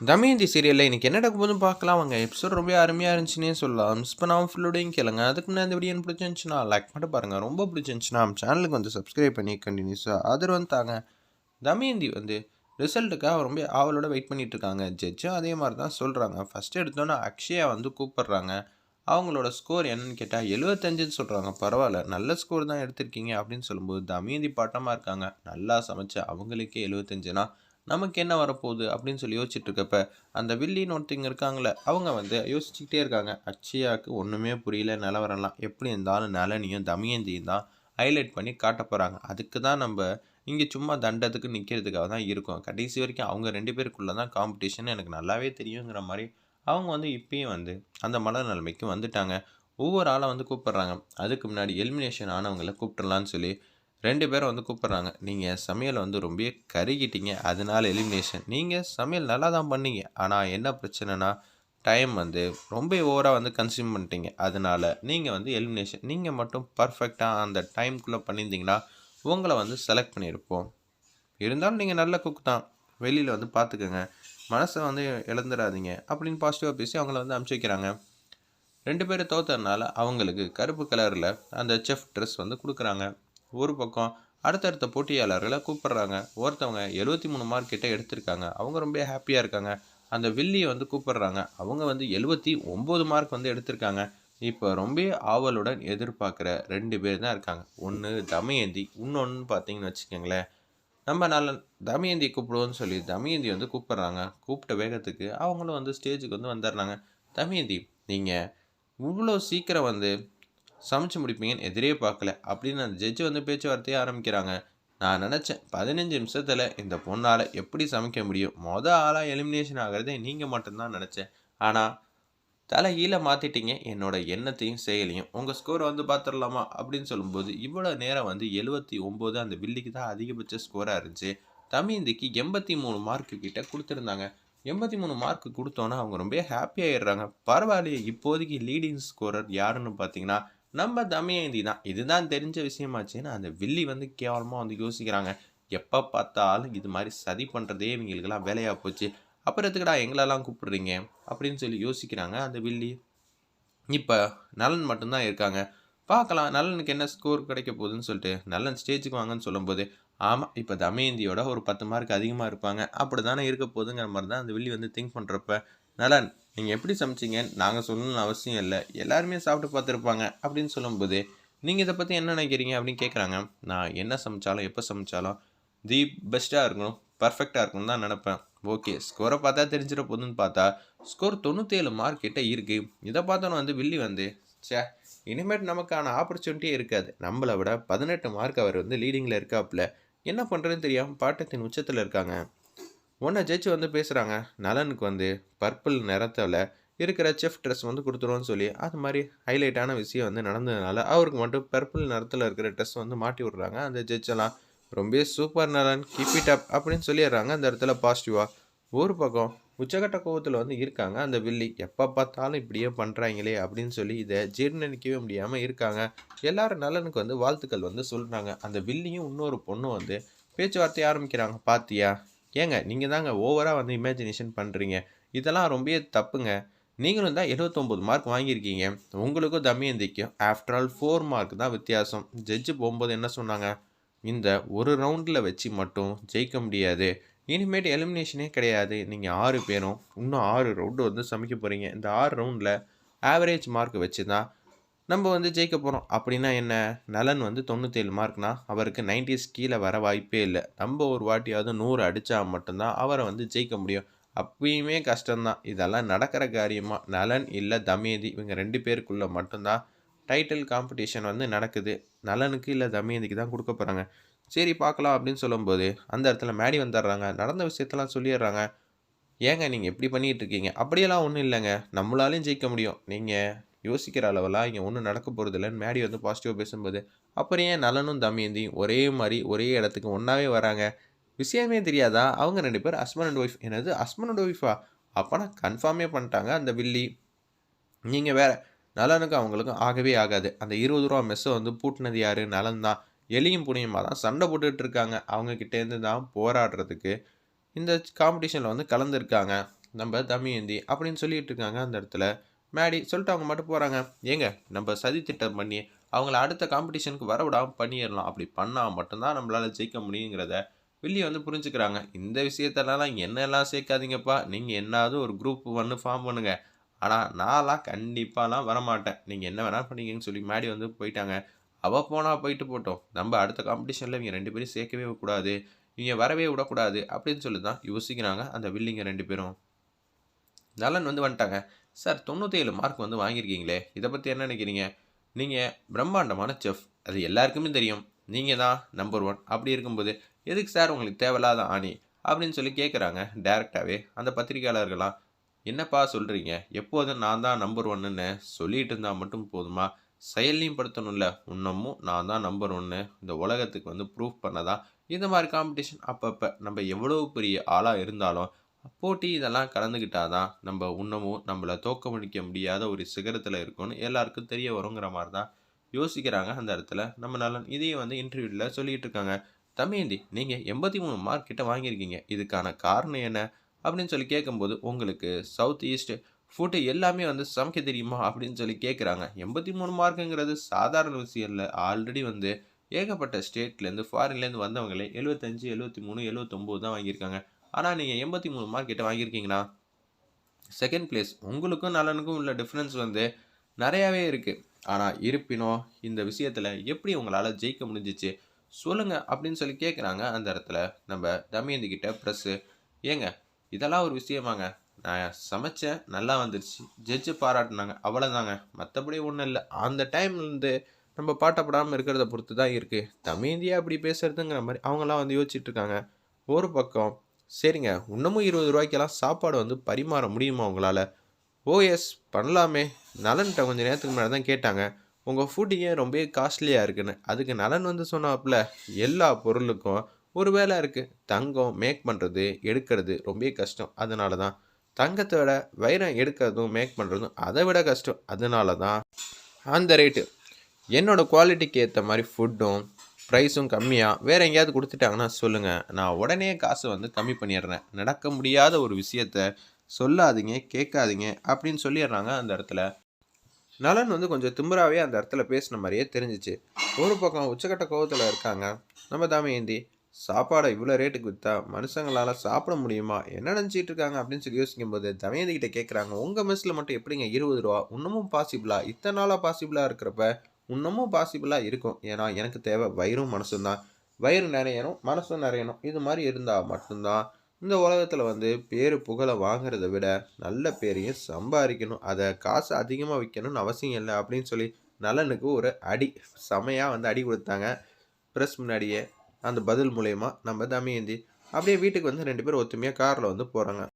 தமயந்தி சீரியலில் இன்றைக்கி என்ன நடக்க போதும் பார்க்கலாம். அவங்க எபிசோட் ரொம்ப அருமையாக இருந்துச்சுன்னே சொல்லலாம். மிஸ் பண்ணாமல் ஃபுல்லோடையும் கேளுங்க. அதுக்கு முன்னாடி இந்த வீடியோ பிடிச்சிருந்துச்சுன்னா லைக் மட்டும் பாருங்கள் ரொம்ப பிடிச்சிருந்துச்சுன்னா நம்ம சேனலுக்கு வந்து சப்ஸ்கிரைப் பண்ணி கண்டினியூஸாக ஆதரவு வந்து தாங்க. தமயந்தி வந்து ரிசல்ட்டுக்காக ரொம்ப ஆவலோட வெயிட் பண்ணிகிட்ருக்காங்க இருக்காங்க. ஜட்ஜும் அதே மாதிரி தான் சொல்கிறாங்க ஃபஸ்ட்டு எடுத்தோன்னே அக்ஷயா வந்து கூப்பிட்றாங்க. அவங்களோட ஸ்கோர் என்னன்னு கேட்டால் எழுபத்தஞ்சுன்னு சொல்கிறாங்க பரவாயில்ல நல்ல ஸ்கோர் தான் எடுத்திருக்கீங்க அப்படின்னு சொல்லும்போது தமயந்தி பாட்டமாக இருக்காங்க. நல்லா சமைச்சு அவங்களுக்கே எழுபத்தஞ்சுனா நமக்கு என்ன வரப்போகுது அப்படின்னு சொல்லி யோசிச்சுட்டு இருக்கப்ப அந்த வில்லின்னு ஒருத்தவங்க இருக்காங்களே அவங்க வந்து யோசிச்சுக்கிட்டே இருக்காங்க. அச்சியாவுக்கு ஒன்றுமே புரியல நிலவரம்லாம் எப்படி இருந்தாலும் நலனியும் தமயந்தியும் தான் ஹைலைட் பண்ணி காட்ட போகிறாங்க அதுக்கு தான் நம்ம இங்கே சும்மா தண்டத்துக்கு நிற்கிறதுக்காக தான் இருக்கும். கடைசி வரைக்கும் அவங்க ரெண்டு பேருக்குள்ளே தான் காம்படிஷன் எனக்கு நல்லாவே தெரியுங்கிற மாதிரி அவங்க வந்து இப்பயும் வந்து அந்த மலர் நிலைமைக்கு வந்துட்டாங்க. ஒவ்வொரு ஆளை வந்து கூப்பிட்றாங்க. அதுக்கு முன்னாடி எலிமினேஷன் ஆனவங்கள கூப்பிட்றலான்னு சொல்லி ரெண்டு பேரும் வந்து கூப்பிட்றாங்க. நீங்கள் சமையலை வந்து ரொம்ப கருகிட்டீங்க. அதனால எலிமினேஷன் நீங்கள் சமையல் நல்லா தான் பண்ணீங்க. ஆனால் என்ன பிரச்சனைனா டைம் வந்து ரொம்ப ஓவராக வந்து கன்சியூம் பண்ணிட்டீங்க. அதனால் நீங்கள் வந்து எலிமினேஷன் நீங்கள் மட்டும் பர்ஃபெக்டாக அந்த டைம்குள்ளே பண்ணியிருந்தீங்கன்னா உங்களை வந்து செலக்ட் பண்ணியிருப்போம். இருந்தாலும் நீங்கள் நல்ல குக் தான். வெளியில் வந்து பார்த்துக்கோங்க. மனசை வந்து இழந்துடாதீங்க. அப்படின்னு பாசிட்டிவாக பேசி அவங்கள வந்து அனுப்பிச்சி வைக்கிறாங்க. ரெண்டு பேரும் தோத்ததுனால அவங்களுக்கு கருப்பு கலரில் அந்த செஃப் ட்ரெஸ் வந்து கொடுக்குறாங்க. ஒரு பக்கம் அடுத்தடுத்த போட்டியாளர்களை கூப்பிட்றாங்க. ஒருத்தவங்க எழுபத்தி மூணு மார்க் கிட்ட எடுத்திருக்காங்க. அவங்க ரொம்ப ஹாப்பியாக இருக்காங்க. அந்த வில்லியை வந்து கூப்பிட்றாங்க. அவங்க வந்து எழுபத்தி ஒம்பது மார்க் வந்து எடுத்திருக்காங்க. இப்போ ரொம்ப ஆவலுடன் எதிர்பார்க்குற ரெண்டு பேர் தான் இருக்காங்க. ஒன்று தமயந்தி இன்னொன்று பார்த்தீங்கன்னு வச்சுக்கோங்களேன். நம்ம நல்ல தமயந்தி கூப்பிடுவோன்னு சொல்லி தமயந்தி வந்து கூப்பிட்றாங்க. கூப்பிட்ட வேகத்துக்கு அவங்களும் வந்து ஸ்டேஜுக்கு வந்து வந்துடுறாங்க. தமயந்தி நீங்கள் இவ்வளோ சீக்கிரம் வந்து சமைச்சு முடிப்பீங்கன்னு எதிரே பார்க்கல. அப்படின்னு அந்த ஜட்ஜு வந்து பேச்சுவார்த்தையை ஆரம்பிக்கிறாங்க. நான் நினச்சேன் பதினஞ்சு நிமிஷத்தில் இந்த பொண்ணால் எப்படி சமைக்க முடியும்? மொதல் ஆளாக எலிமினேஷன் ஆகிறதே நீங்கள் மட்டும்தான் நினச்சேன். ஆனால் தலைகீழ மாற்றிட்டீங்க என்னோட எண்ணத்தையும் செயலையும். உங்கள் ஸ்கோரை வந்து பார்த்துடலாமா அப்படின்னு சொல்லும்போது இவ்வளோ நேரம் வந்து எழுபத்தி ஒம்பது அந்த வில்லிக்கு தான் அதிகபட்ச ஸ்கோராக இருந்துச்சு. தமிழ்ந்திக்கு எண்பத்தி மூணு மார்க்கு கிட்ட கொடுத்துருந்தாங்க. எண்பத்தி மூணு மார்க் கொடுத்தோன்னா அவங்க ரொம்ப ஹாப்பி ஆயிடுறாங்க. பரவாயில்லையே இப்போதைக்கு லீடிங் ஸ்கோரர் யாருன்னு பார்த்தீங்கன்னா நம்ம தமயந்தி தான். இதுதான் தெரிஞ்ச விஷயமாச்சுன்னா அந்த வில்லி வந்து கேவலமாக வந்து யோசிக்கிறாங்க. எப்போ பார்த்தாலும் இது மாதிரி சதி பண்ணுறதே இவங்களுக்கெல்லாம் வேலையாக போச்சு. அப்புறம் எதுக்குடா எங்களெல்லாம் கூப்பிடுறீங்க? அப்படின்னு சொல்லி யோசிக்கிறாங்க அந்த வில்லி. இப்போ நலன் மட்டும்தான் இருக்காங்க. பார்க்கலாம். நலனுக்கு என்ன ஸ்கோர் கிடைக்க போகுதுன்னு சொல்லிட்டு நலன் ஸ்டேஜுக்கு வாங்கன்னு சொல்லும்போது ஆமாம் இப்போ தமயந்தியோட ஒரு பத்து மார்க் அதிகமாக இருப்பாங்க. அப்படி தானே இருக்க போகுதுங்கிற மாதிரி தான் அந்த வில்லி வந்து திங்க் பண்ணுறப்ப நலன். நீங்கள் எப்படி சமைச்சிங்கன்னு நாங்கள் சொல்லணும்னு அவசியம் இல்லை. எல்லாருமே சாப்பிட்டு பார்த்துருப்பாங்க அப்படின்னு சொல்லும்போது நீங்கள் இதை பற்றி என்ன நினைக்கிறீங்க அப்படின்னு கேட்குறாங்க நான் என்ன சமைச்சாலும் எப்போ சமைச்சாலும் தி பெஸ்ட்டாக இருக்கணும் பர்ஃபெக்டாக இருக்கணும் தான் நினப்பேன். ஓகே ஸ்கோரை பார்த்தா தெரிஞ்சிட போதுன்னு பார்த்தா ஸ்கோர் தொண்ணூற்றேழு மார்க் கிட்ட இருக்குது இதை பார்த்தோன்னு வந்து வில்லி வந்து சே இனிமேட் நமக்கான ஆப்பர்ச்சுனிட்டியே இருக்காது. நம்மளை விட பதினெட்டு மார்க் அவர் வந்து லீடிங்கில் இருக்காப்புல. என்ன பண்ணுறதுன்னு தெரியாமல் பாட்டத்தின் உச்சத்தில் இருக்காங்க. ஒன்றை ஜெயிச்சு வந்து பேசுகிறாங்க நலனுக்கு வந்து பர்பிள் நிறத்தில் இருக்கிற செஃப் ட்ரெஸ் வந்து கொடுத்துருவோன்னு சொல்லி அது மாதிரி ஹைலைட்டான விஷயம் வந்து நடந்ததுனால அவருக்கு மட்டும் பர்பிள் நிறத்தில் இருக்கிற ட்ரெஸ் வந்து மாட்டி விட்றாங்க. அந்த ஜட்ஜெல்லாம் ரொம்ப சூப்பர் நலன் கீப் இட் அப் அப்படின்னு சொல்லிடுறாங்க. அந்த இடத்துல பாசிட்டிவாக ஒரு பக்கம் உச்சகட்ட கோவத்தில் வந்து இருக்காங்க. அந்த வில்லி எப்போ பார்த்தாலும் இப்படியே பண்ணுறாங்களே அப்படின்னு சொல்லி இதை ஜீர்ணிக்கவே முடியாமல் இருக்காங்க. எல்லாரும் நலனுக்கு வந்து வாழ்த்துக்கள் வந்து சொல்கிறாங்க அந்த வில்லியும் இன்னொரு பொண்ணும் வந்து பேச்சுவார்த்தை ஆரம்பிக்கிறாங்க. பாத்தியா? ஏங்க நீங்கள் தாங்க ஓவராக வந்து இமேஜினேஷன் பண்ணுறீங்க இதெல்லாம் ரொம்ப தப்புங்க. நீங்களும் தான் எழுபத்தொம்போது மார்க் வாங்கியிருக்கீங்க. உங்களுக்கும் தமியந்திக்கும் ஆஃப்டர் ஆல் ஃபோர் மார்க் தான் வித்தியாசம். ஜட்ஜு போகும்போது என்ன சொன்னாங்க? இந்த ஒரு ரவுண்டில் வச்சு மட்டும் ஜெயிக்க முடியாது. இனிமேட்டு எலிமினேஷனே கிடையாது. நீங்கள் ஆறு பேரும் இன்னும் ஆறு ரவுண்டு வந்து சமைக்க போகிறீங்க இந்த ஆறு ரவுண்டில் ஆவரேஜ் மார்க் வச்சு தான் நம்ம வந்து ஜெயிக்க போகிறோம் அப்படின்னா என்ன? நலன் வந்து தொண்ணூற்றேழு மார்க்னா அவருக்கு நைன்டிஸ் கீழே வர வாய்ப்பே இல்லை. நம்ம ஒரு வாட்டியாவது நூறு அடித்தா மட்டும்தான் அவரை வந்து ஜெயிக்க முடியும். அப்பயுமே கஷ்டம்தான். இதெல்லாம் நடக்கிற காரியமாக நலன் இல்லை தமேதி. இவங்க ரெண்டு பேருக்குள்ளே மட்டும்தான் டைட்டில் காம்படிஷன் வந்து நடக்குது. நலனுக்கு இல்லை தமேந்திக்கு தான் கொடுக்க போகிறாங்க சரி பார்க்கலாம் அப்படின்னு சொல்லும்போது அந்த இடத்துல மேடி வந்துடுறாங்க. நடந்த விஷயத்தெல்லாம் சொல்லிடுறாங்க. ஏங்க நீங்கள் எப்படி பண்ணிகிட்டு இருக்கீங்க? அப்படியெல்லாம் ஒன்றும் இல்லைங்க. நம்மளாலையும் ஜெயிக்க முடியும். நீங்கள் யோசிக்கிற அளவெல்லாம் இங்கே ஒன்றும் நடக்க போகிறது இல்லைன்னு மேடி வந்து பாசிட்டிவாக பேசும்போது அப்புறம் ஏன் நலனும் தமயந்தியும் ஒரே மாதிரி ஒரே இடத்துக்கு ஒன்றாவே வராங்க? விஷயமே தெரியாதா? அவங்க ரெண்டு பேர் ஹஸ்பண்ட் அண்ட் ஒய்ஃப் என்னது? ஹஸ்பண்ட் அண்ட் ஒய்ஃபா அப்போனா கன்ஃபார்மே பண்ணிட்டாங்க அந்த வில்லி. நீங்கள் வேற நலனுக்கும் அவங்களுக்கும் ஆகவே ஆகாது. அந்த இருபது ரூபா மெஸ்ஸை வந்து பூட்டினது யார்? நலன் தான். எலியும் புனியுமா தான் சண்டை போட்டுட்டு இருக்காங்க. அவங்கக்கிட்டேருந்து தான் போராடுறதுக்கு இந்த காம்படிஷனில் வந்து கலந்துருக்காங்க. நம்ம தமயந்தி அப்படின்னு சொல்லிட்டு இருக்காங்க அந்த இடத்துல. மேடி சொல்லிட்டு அவங்க மட்டும் போகிறாங்க ஏங்க நம்ம சதி திட்டம் பண்ணி அவங்கள அடுத்த காம்படிஷனுக்கு வர விடாமல் பண்ணிடலாம். அப்படி பண்ணால் மட்டும்தான் நம்மளால் ஜெயிக்க முடியுங்கிறத வெளியே வந்து புரிஞ்சுக்கிறாங்க. இந்த விஷயத்தெல்லாம் என்னெல்லாம் சேர்க்காதீங்கப்பா. நீங்கள் என்னாவது ஒரு குரூப் ஒன்று ஃபார்ம் பண்ணுங்கள் ஆனால் நான்லாம் கண்டிப்பாலாம் வரமாட்டேன். நீங்கள் என்ன வேணாலும் பண்ணீங்கன்னு சொல்லி மேடி வந்து போயிட்டாங்க. அவள் போனால் போயிட்டு போட்டோம். நம்ம அடுத்த காம்படிஷனில் இவங்க ரெண்டு பேரும் சேர்க்கவே கூடாது. இவங்க வரவே விடக்கூடாது அப்படின்னு சொல்லி தான் யோசிக்கிறாங்க அந்த வில்லிங்க ரெண்டு பேரும். நலன் வந்து வந்துட்டாங்க. சார் தொண்ணூற்றேழு மார்க் வந்து வாங்கியிருக்கீங்களே இதை பற்றி என்ன நினைக்கிறீங்க? நீங்கள் பிரம்மாண்டமான செஃப் அது எல்லாருக்குமே தெரியும். நீங்கள் தான் நம்பர் ஒன் அப்படி இருக்கும்போது எதுக்கு சார் உங்களுக்கு தேவையில்லாத ஆணி? அப்படின்னு சொல்லி கேட்குறாங்க டேரெக்டாகவே அந்த பத்திரிகையாளர்களாம் என்னப்பா சொல்கிறீங்க எப்போதும் நான் தான் நம்பர் ஒன்னுன்னு சொல்லிட்டு இருந்தால் மட்டும் போதுமா? செயல்லையும் படுத்தணும்ல. இன்னமும் நான் தான் நம்பர் ஒன்று இந்த உலகத்துக்கு வந்து ப்ரூஃப் பண்ணதான் இந்த மாதிரி காம்படிஷன் அப்பப்போ நம்ம எவ்வளோ பெரிய ஆளாக இருந்தாலும் போட்டி இதெல்லாம் கலந்துக்கிட்டாதான் நம்ம இன்னமும் நம்மளை தோக்கமடிக்க முடியாத ஒரு சிகரத்தில் இருக்கும்னு எல்லாருக்கும் தெரிய வருங்கிற மாதிரி தான் யோசிக்கிறாங்க அந்த இடத்துல. நம்ம நலன் இதையும் வந்து இன்டர்வியூவில் சொல்லிகிட்டு இருக்காங்க. தமேந்தி நீங்கள் எண்பத்தி மூணு மார்க் கிட்ட வாங்கியிருக்கீங்க. இதுக்கான காரணம் என்ன? அப்படின்னு சொல்லி கேட்கும்போது உங்களுக்கு சவுத் ஈஸ்ட் ஃபுட்டு எல்லாமே வந்து சமைக்க தெரியுமா? அப்படின்னு சொல்லி கேட்குறாங்க எண்பத்தி மூணு மார்க்குங்கிறது சாதாரண விஷயம் இல்லை. ஆல்ரெடி வந்து ஏகப்பட்ட ஸ்டேட்லேருந்து ஃபாரின்லேருந்து வந்தவங்களே எழுபத்தஞ்சு எழுபத்தி மூணு எழுபத்தொம்போது தான் வாங்கியிருக்காங்க. ஆனால் நீங்கள் எண்பத்தி மூணு மார்க் கிட்ட வாங்கியிருக்கீங்கன்னா செகண்ட் பிளேஸ் உங்களுக்கும் நலனுக்கும் உள்ள டிஃப்ரென்ஸ் வந்து நிறையாவே இருக்குது ஆனால் இருப்பினும் இந்த விஷயத்தில் எப்படி உங்களால் ஜெயிக்க முடிஞ்சிச்சு சொல்லுங்கள் அப்படின்னு சொல்லி கேட்குறாங்க அந்த இடத்துல நம்ம தமயந்தி கிட்ட ப்ரெஸ்ஸு ஏங்க இதெல்லாம் ஒரு விஷயமாங்க. நான் சமைச்சேன் நல்லா வந்துருச்சு. ஜட்ஜு பாராட்டினாங்க. அவ்வளோதாங்க மற்றபடி ஒன்றும் இல்லை. அந்த டைம்லேருந்து நம்ம பாட்டப்படாமல் இருக்கிறத பொறுத்து தான் இருக்குது தமேந்தியா அப்படி பேசுகிறதுங்கிற மாதிரி அவங்களாம் வந்து யோசிச்சுட்ருக்காங்க ஒரு பக்கம் சரிங்க. இன்னமும் இருபது ரூபாய்க்கெல்லாம் சாப்பாடு வந்து பரிமாற முடியுமா உங்களால்? ஓஎஸ் பண்ணலாமே. நலன்கிட்ட கொஞ்சம் நேரத்துக்கு முன்னாடி தான் கேட்டாங்க. உங்கள் ஃபுட்டு ஏன் ரொம்ப காஸ்ட்லியாக இருக்குன்னு. அதுக்கு நலன் வந்து சொன்னாப்புல எல்லா பொருளுக்கும் ஒரு வேலை இருக்குது தங்கம் மேக் பண்ணுறது எடுக்கிறது ரொம்ப கஷ்டம். அதனால தான். தங்கத்தை விட வைரம் எடுக்கிறதும் மேக் பண்ணுறதும் அதை விட கஷ்டம். அதனால தான். அந்த ரேட்டு என்னோடய குவாலிட்டிக்கு ஏற்ற மாதிரி ஃபுட்டும் ப்ரைஸும் கம்மியாக வேறு எங்கேயாவது கொடுத்துட்டாங்கன்னா சொல்லுங்கள் நான் உடனே காசு வந்து கம்மி பண்ணிடுறேன். நடக்க முடியாத ஒரு விஷயத்த சொல்லாதீங்க கேட்காதீங்க அப்படின்னு சொல்லிடுறாங்க அந்த இடத்துல. நலன் வந்து கொஞ்சம் திம்பராகவே அந்த இடத்துல பேசின மாதிரியே தெரிஞ்சிச்சு. ஒரு பக்கம் உச்சக்கட்ட கோவத்தில் இருக்காங்க. நம்ம தாமேந்தி சாப்பாடை இவ்வளோ ரேட்டுக்கு விற்றா மனுஷங்களால் சாப்பிட முடியுமா? என்ன நினச்சிட்டு இருக்காங்க அப்படின்னு சொல்லி யோசிக்கும் போது தமயந்தி கிட்ட கேட்குறாங்க உங்கள் மெஸ்ஸில் மட்டும் எப்படிங்க இருபது ரூபா? இன்னமும் பாசிபிளா இத்தனை நாளாக பாசிபிளாக இருக்கிறப்ப இன்னமும் பாசிபிளாக இருக்கும். ஏன்னா எனக்கு தேவை வயிறும் மனசும் தான். வயிறு நிறையணும் மனசும் நிறையணும். இது மாதிரி இருந்தால் மட்டும்தான் இந்த உலகத்தில் வந்து பேர் புகழை வாங்குறத விட நல்ல பேரையும் சம்பாதிக்கணும். அதை காசு அதிகமாக விற்கணும்னு அவசியம் இல்லை அப்படின்னு சொல்லி நலனுக்கு ஒரு அடி செமையாக வந்து அடி கொடுத்தாங்க. ப்ரெஸ் முன்னாடியே அந்த பதில் மூலயமா நம்ம தமயந்தி. அப்படியே வீட்டுக்கு வந்து ரெண்டு பேரும் ஒத்துமையாக காரில் வந்து போகிறாங்க